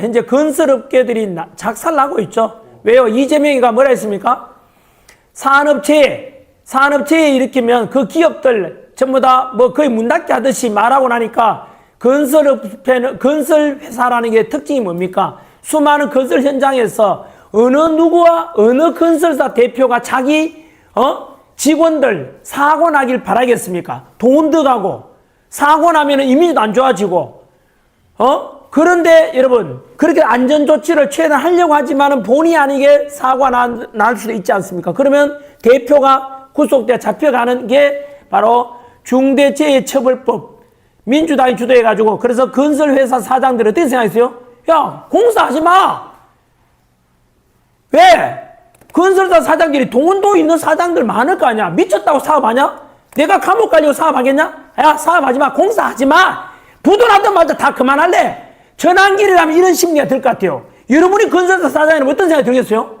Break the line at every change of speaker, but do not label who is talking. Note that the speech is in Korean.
현재 건설업계들이 나- 작살나고 있죠. 왜요? 이재명이가 뭐라 했습니까? 산업체에, 산업체에 일으키면 그 기업들 전부 다 뭐 거의 문 닫게 하듯이 말하고 나니까 건설업체는, 건설회사라는 게 특징이 뭡니까? 수많은 건설 현장에서 어느 누구와 어느 건설사 대표가 자기, 어? 직원들 사고 나길 바라겠습니까? 돈 들어가고, 사고 나면 이미지도 안 좋아지고, 어? 그런데 여러분, 그렇게 안전 조치를 최대한 하려고 하지만은 본의 아니게 사고가 난- 날 수도 있지 않습니까? 그러면 대표가 구속돼 잡혀가는 게 바로 중대재해처벌법 민주당이 주도해가지고 그래서 건설회사 사장들은 어떻게 생각했어요? 야, 공사하지 마! 왜? 건설사 사장들이 돈도 있는 사장들 많을 거 아니야. 미쳤다고 사업하냐? 내가 감옥 가려고 사업하겠냐? 야, 사업하지 마. 공사하지 마. 부도나자마자 다 그만할래. 전환기를 하면 이런 심리가 들 것 같아요. 여러분이 건설사 사장이면 어떤 생각이 들겠어요?